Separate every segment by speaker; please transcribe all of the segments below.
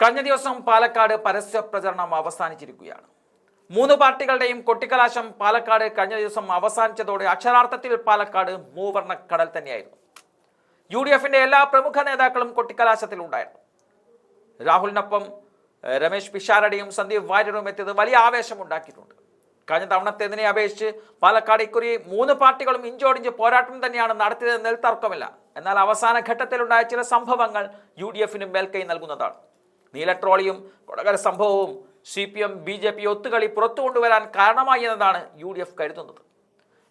Speaker 1: കഴിഞ്ഞ ദിവസം പാലക്കാട് പരസ്യ പ്രചരണം അവസാനിച്ചിരിക്കുകയാണ്. മൂന്ന് പാർട്ടികളുടെയും കൊട്ടിക്കലാശം പാലക്കാട് കഴിഞ്ഞ ദിവസം അവസാനിച്ചതോടെ അക്ഷരാർത്ഥത്തിൽ പാലക്കാട് മൂവർണ കടൽ തന്നെയായിരുന്നു. യു ഡി എഫിന്റെ എല്ലാ പ്രമുഖ നേതാക്കളും കൊട്ടിക്കലാശത്തിൽ ഉണ്ടായിരുന്നു. രാഹുലിനൊപ്പം രമേശ് പിഷാരടിയും സന്ദീപ് വാര്യരും എത്തിയത് വലിയ ആവേശം ഉണ്ടാക്കിയിട്ടുണ്ട്. കഴിഞ്ഞ തവണത്തേതിനെ അപേക്ഷിച്ച് പാലക്കാട് ഇക്കുറി മൂന്ന് പാർട്ടികളും ഇഞ്ചോടിഞ്ച് പോരാട്ടം തന്നെയാണ് നടത്തിയതെന്നതിൽ തർക്കമില്ല എന്നാൽ അവസാന ഘട്ടത്തിലുണ്ടായ ചില സംഭവങ്ങൾ യു ഡി എഫിന് മേൽക്കൈ നൽകുന്നതാണ്. നീലട്രോളിയും കൊടകര സംഭവവും C P M B J P ഒത്തുകളി പുറത്തു കൊണ്ടുവരാൻ കാരണമായി എന്നതാണ് യു ഡി എഫ് കരുതുന്നത്.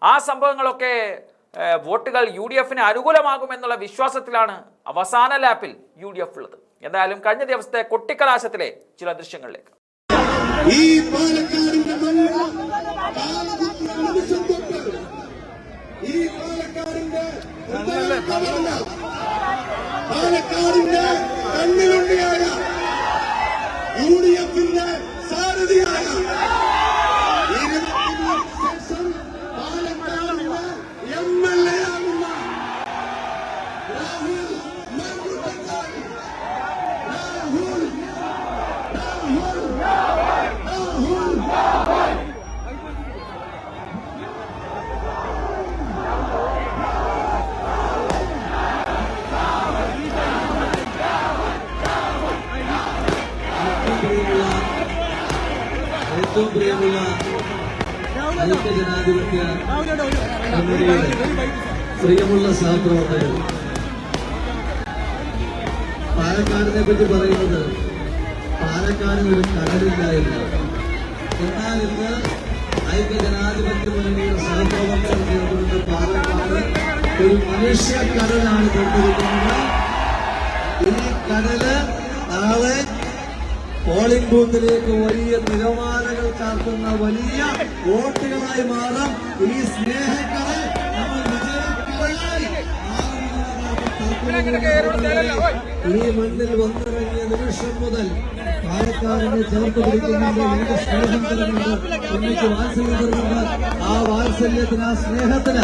Speaker 1: ആ സംഭവങ്ങളൊക്കെ വോട്ടുകൾ യു ഡി എഫിന് അനുകൂലമാകുമെന്നുള്ള വിശ്വാസത്തിലാണ് അവസാന ലാപ്പിൽ യു ഡി എഫ് ഉള്ളത്. എന്തായാലും കഴിഞ്ഞ ദിവസത്തെ കൊട്ടിക്കലാശത്തിലെ ചില ദൃശ്യങ്ങളിലേക്ക്.
Speaker 2: ഈ പാലക്കാടിന്റെ മണ്ണിൽ
Speaker 3: ഏറ്റവും പ്രിയമുള്ള ഐക്യ ജനാധിപത്യ പ്രിയമുള്ള സഹപ്രവർത്തകർ. പാലക്കാടിനെ പറ്റി പറയുന്നത് പാലക്കാടിന് ഒരു കടലില്ലായിരുന്നു എന്ന്. എന്നാൽ ഇന്ന് ഐക്യ മുന്നണിയുടെ സഹപ്രവർത്തകർ ചേർന്നുകൊണ്ട് പാലക്കാട്. ഒരു മനുഷ്യ കടലാണ് കൊണ്ടിരിക്കുന്നത് ഈ കടൽ നാളെ പോളിംഗ് ബൂത്തിലേക്ക് വലിയ നിലവാരങ്ങൾ ചാർത്തുന്ന വലിയ വോട്ടുകളായി മാറാം. ഈ സ്നേഹക്കടൽ നമ്മൾ വിജയം ഈ മണ്ണിൽ വന്നിറങ്ങിയ നിമിഷം മുതൽ പാലക്കാടിനെ ചേർത്ത് പിടിക്കുന്നുണ്ട് എനിക്ക് സ്നേഹം തരുന്നുണ്ട്. എനിക്ക് വാത്സല്യം തരുന്നുണ്ട്. ആ വാത്സല്യത്തിന് ആ സ്നേഹത്തിന്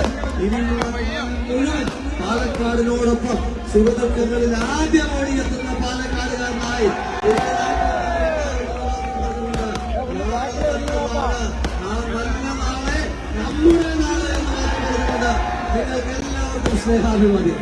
Speaker 3: മുഴുവൻ പാലക്കാടിനോടൊപ്പം സുഹൃത്തുക്കളിൽ ആദ്യം ഓടിയെത്തുന്ന പാലക്കാടുകാരനായി സ്നേഹാഭിവാദ്യം